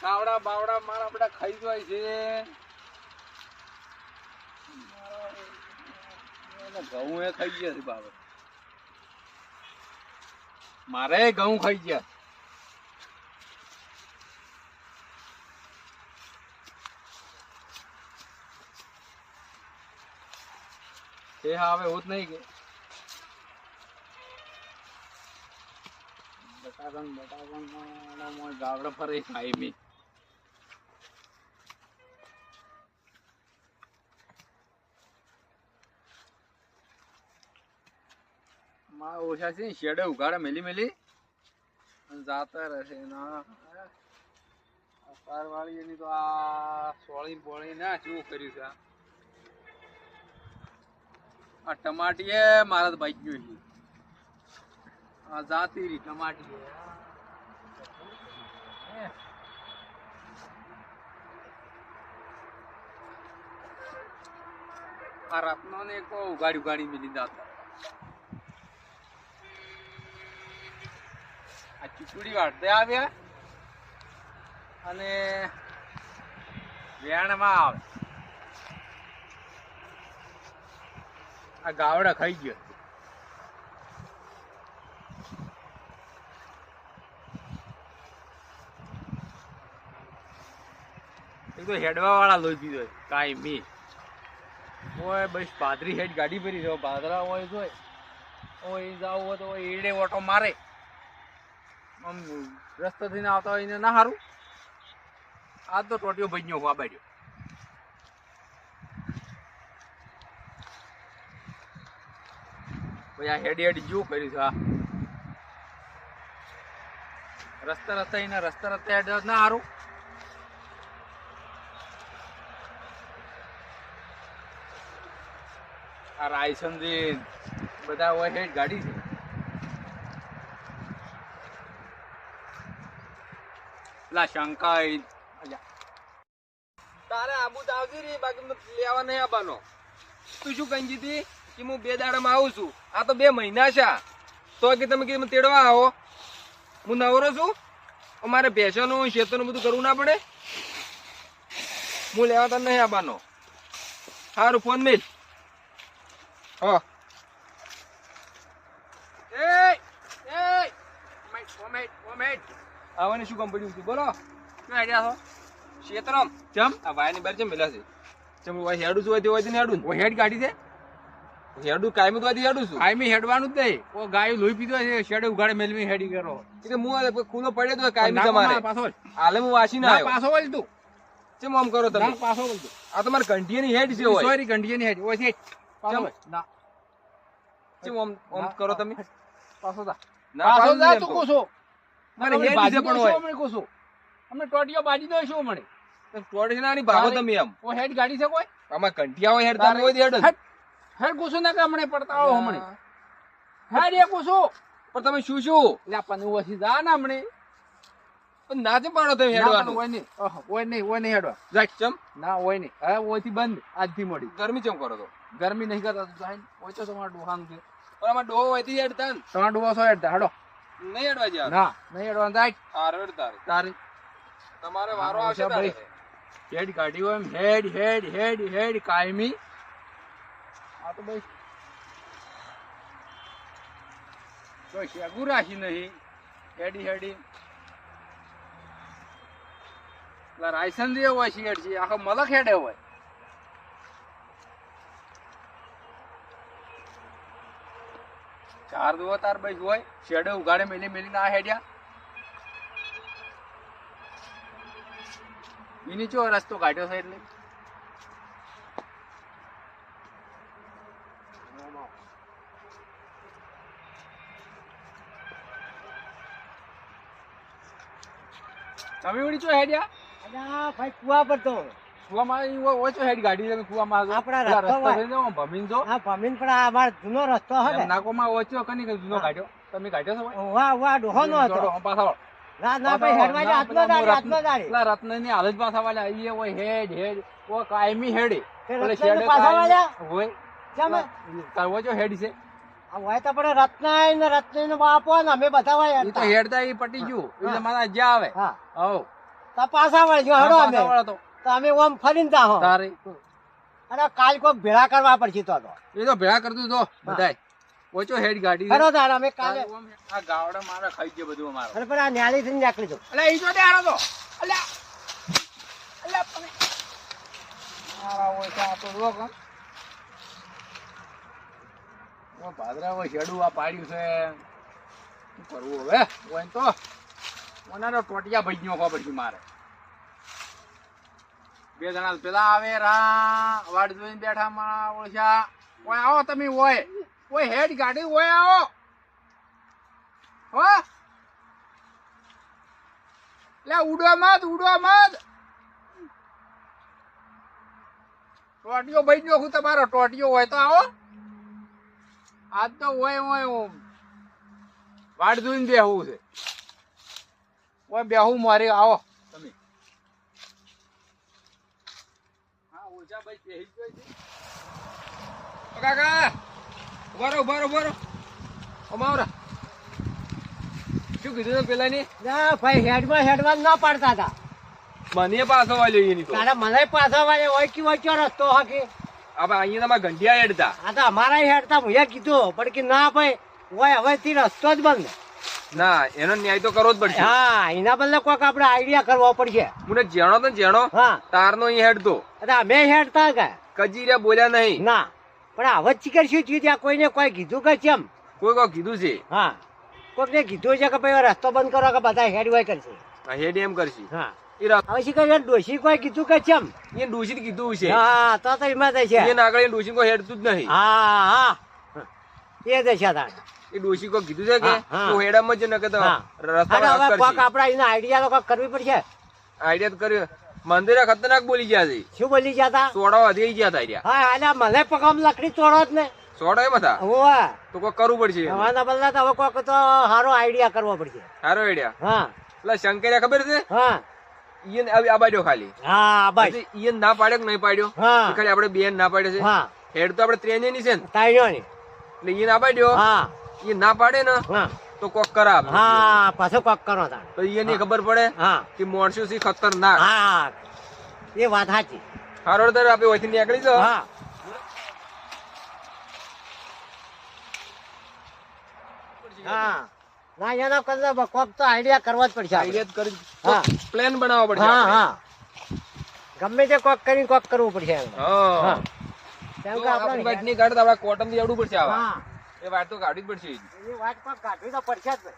કાવડા બાવડા મારા બધા ખાઈ જાય છે. ઘઉં એ ખાઈ ગયા છે મારે ઘઉં ખાઈ ગયા. તે હવે હોત નહીં કે. બટાકણ બટાકણ ગાવડો ફરે ખાઈ બી. માં ઓછા છે શેડે ઉગાડે મેલી મેલી. જાતા રહેશે. ના વાળી એની તો આ સોળી બોળી ના શું કર્યું છે. આ? ટમાટીએ મારા ભાઈ ગયું આ જાતી રી ટમાટી આ રાતનો ને એક ઉગાડી ઉગાડી મિલી જાતા આ ચીકુડી વાળતે આવ્યા અને વેણમાં આવે. આ ગાવડા ખાઈ ગયો. એક તો હેડવા વાળા લોહી પીધો કાંઈ બી ઓય, બસ પાદરી હેડ ગાડી ભરી જો પાદરા હોય તો ઓય જાવ હોય તો એડે ઓટો મારે. આમ રસ્તેથી ના આવતા હોય એને ના સારું આ તો ટોટીઓ ભજ્યો વાબાડ્યો ભાઈ, આ હેડી હેડી જેવું કર્યું છે આ? રસ્તા રસ્તા એના રસ્તા રસ્તા હેડ ના હારું. આ રાયસન જે બધા હોય હેડ ગાડી છે. પેલા શંકા તારે આબુ તો આવતી રહી બાકી લેવા નહીં આવવાનો. તું શું કહી દીધી કે હું બે દાડામાં આવું છું. આ તો બે મહિના છે. તો કે તમે કીધું તેડવા આવો. હું નવરો છું. અમારે ભેંસોનું શેતરનું બધું કરવું ના પડે. હું લેવા તને નહીં આવવાનો. સારું ફોન મિલ. હા. એ એ ઓમેટ ઓમેટ ઓમેટ આવવાની શું કંપની હતી બોલો. શું આઈડિયા છો શેતરમ ચમ. આ વાયરની બાર ચમ મેલા છે? ચમ વાય હેડું છું હોય તે હેડું ઓ હેડ ગાડી છે? હેડું કાયમી તો વાયથી હેડું છું. કાયમી હેડવાનું જ નહીં. ઓ ગાય લોહી પીધો છે શેડે ઉગાડે મેલવી હેડી કરો એટલે હું ખુલ્લો પડ્યો તો કાયમી તમારે. પાછો. હાલે હું વાસી ના આવ્યો. પાછો વળ તું ચમ આમ કરો તમે? પાછો વળ તું આ તમારે ઘંટીયાની હેડ છે સોરી ગંડિયાની હેડ. ઓ છે વળ. ના. ચમ આમ ના, કરો તમે? પાછો જા. ના પાછો પાડું જા તું. કોસો. મારે અમને હેડ બાજી પણ હોય. અમને કોસો. અમને ટોટીઓ બાજી દો શું તો ટોળી ના ની ભાગો તમે એમ. ઓ હેડ ગાડી છે કોઈ? આમાં ઘંટિયા હોય હેડ તમે હોય હેડ જ. હેડ કોસો ના કે હમણે પડતા આવો હમણે હેડ એ કોસો. પણ તમે શું શું લે પણ ઓછી જા ના હમણે પણ ના ચમ પાડો તમે હેડવા હેડવાનું. ઓય નહીં. ઓય નહીં ઓય નહીં હેડવા. જાય ચમ. ના ઓય નહીં. હવે ઓયથી બંધ. આજથી મળી ગરમી ચમ કરો તો? ગરમી નહીં કરતા તું જાય ને. ઓય તો ડોહાનું છે પણ આમાં ડોહો હોયથી હેડતા ને તમારા ડોહા હેડતા હાડો. નહીં હેડવા જ્યાં ના નહીં હેડવા જાય હારો હેડ તારે. તમારે વારો આવશે તારે ભાઈ. હેડ કાઢી હોય હેડ હેડ હેડ હેડ કાયમી. આ તો ભાઈ. કોઈ શેગું રાશી નહીં. હેડી હેડી. પેલા રાયસન જે હોય છે હેડ છે આખો મલક હેડે હોય. ચાર દો તાર ભાઈ હોય, શેડે ઉગાડે મેલી મેલી ના હેડ્યા. એની ચો રસ્તો કાઢ્યો છે એટલે? તમે ઉડી ચો હેડ્યા? ભાઈ, કુવા પર તો. કુવામાં ઓછો હેડ ગાડી કુવામાં આપણા રસ્તો રસ્તા હોય. થઈ જાઓ, ભમીને જો. આ ભમીન પણ આ અમારો જૂનો રસ્તો હતો નાકોમાં ઓછો કની જૂનો કાઢ્યો. તમે કાઢ્યો છો વાહ વાહ ડોહો નો હતો. જોડો, ના ના ભાઈ હેડવા હાથમાં દાડી હાથમાં દાડી પેલા રત્નની હાલત પાછા વાળા હેડ હેડ. ઓ કાયમી હેડે. તે શેડે પાછા કાયમી- હોય. કેમ? તાર ઓછો હેડ છે. હોય તો રત્નાય ને રત્નાય ને બાપો ને અમે બધા હોય તો હેડતા એ પટી ગયું. એટલે મારા જ્યાં આવે. હા. હવ તો પાછા વળજો હડો અમે. તો. તો અમે ઓમ ફરીને તા હો. તારે અને કાલ કોક ભેળા કરવા પડશે તો તો. એ તો ભેળા કરતું તો બધાય. ઓછો હેડ ગાડી ખરો તાર અમે કાલે આ ગાવડા મારે ખાઈ ગયો બધું અમારો. અરે પણ આ ન્યાલી થી નીકળી જવું અલે ઈ જો દે આરો તો. અલે અલે તમે મારા ઓય તો આ તો રોક ઓ ભાદરા ઓ હેડું આ પાડ્યું છે. શું કરવું હવે? ઓય તો. ઓનાનો ટોટિયા ભઈ ગયો ખબર છે મારે. બે જણા પેલા આવે, રા, વાડ જોઈને બેઠા મારા ઓળખ્યા ઓય, આવો તમે, ઓય. ઓય, હેડ ગાડી, ઓય, આવો. હો? લે, ઉડો મત ઉડો મત. ટોટિયો ભાઈ ગયો હું તમારો, ટોટિયો હોય તો આવો. આજ તો હોય હોય હું. વાડ જોઈને બેહવું છે. ઓય, બેહું મારી, આવો તમે હા કાકા અમાવરા શું કીધું તમે પેલા ની ના ભાઈ હેડમાં હેડમાં ના પાડતા હતા. મને પાછો વાળ્યો એની મને પાછા વાળ્યો હોય કે હોય કયો રસ્તો હકી? હવે અહીંયા તમારા ઘંટિયા હેડતા. તો અમારા હેડતા હું કીધું પણ કે ના ભાઈ હોય હવેથી રસ્તો જ બંધ. ના એનો ન્યાય તો કરવો જ પડશે. હા એના બદલે કોઈક આપણે આઈડિયા કરવો પડશે. મને જેણો તો જેણો હા. તારનો અહીં હેડતો અરે અમે હેડતા કે? કજીરિયા બોલ્યા નહીં. ના પણ હવે ચીકર શું થયું? ત્યાં કોઈને કોઈ કીધું કે કેમ? કોઈ કોઈ કીધું છે. હા. કોકને કીધું છે કે ભાઈ રસ્તો બંધ કરો કે બધા હેડ હોય કરશે? હેડ એમ કરશે. હા. એ હવે શીખર યાર ડોશી કોઈ કીધું કે કેમ? એને ડોશી કીધું છે. હા તો તો એમાં થાય છે. એને આગળ ડોશી કોઈ હેડતું જ નહીં. હા હા. એ દેશા તાર એ ડોશી કો કીધું છે કે. તું હેડામાં જ ન કે તો રસ્તા અને હવે કોક આપડા એના આઈડિયા લોકો કરવી પડશે. આઈડિયા તો કર્યો. મંદિરે ખતરનાક બોલી ગયા છે. શું બોલી ગયા તા સોડા વધી ગયા હતા આઈડિયા હા આલા મને પગમ લકડી તોડો જ ને. સોડા એમ હતા? હોવે. તો કોઈ કરવું પડશે. હવાના બદલા તો હવે કોક તો સારો આઈડિયા કરવો પડશે. સારો આઈડિયા હા. એટલે શંકરિયા ખબર છે? હા. ઈયન આ બાજુ ખાલી. હા બસ ઈયન ના પાડ્યો કે નહીં પાડ્યો? ખાલી આપણે બેન ના પાડે છે? હેડ તો આપણે ત્રણની છે ને. એટલે ઈયન આ પાડ્યો હા. ઈ ના પાડે ને તો કોક કરા હા પાછો કોક કરો તો ઈયન ખબર પડે હા. કે માણસો સી ખતરનાક. હા એ વાત સાચી. હારો દર આપણે ઓથી નીકળી જો હા. હા. ના એના કરતા કોક તો આઈડિયા કરવા જ પડશે. આઈડિયા કરી હા. પ્લાન બનાવવો પડશે હા હા. ગમે તે કોક કરીને કોક કરવું પડશે. હા. હા. કેમ કે આપણે વાટની કાઢતા આપણા કોટમથી આવડું પડશે આવા. હા. એ વાટ તો કાઢવી જ પડશે એ વાત પણ કાઢવી તો પડશે જ ને.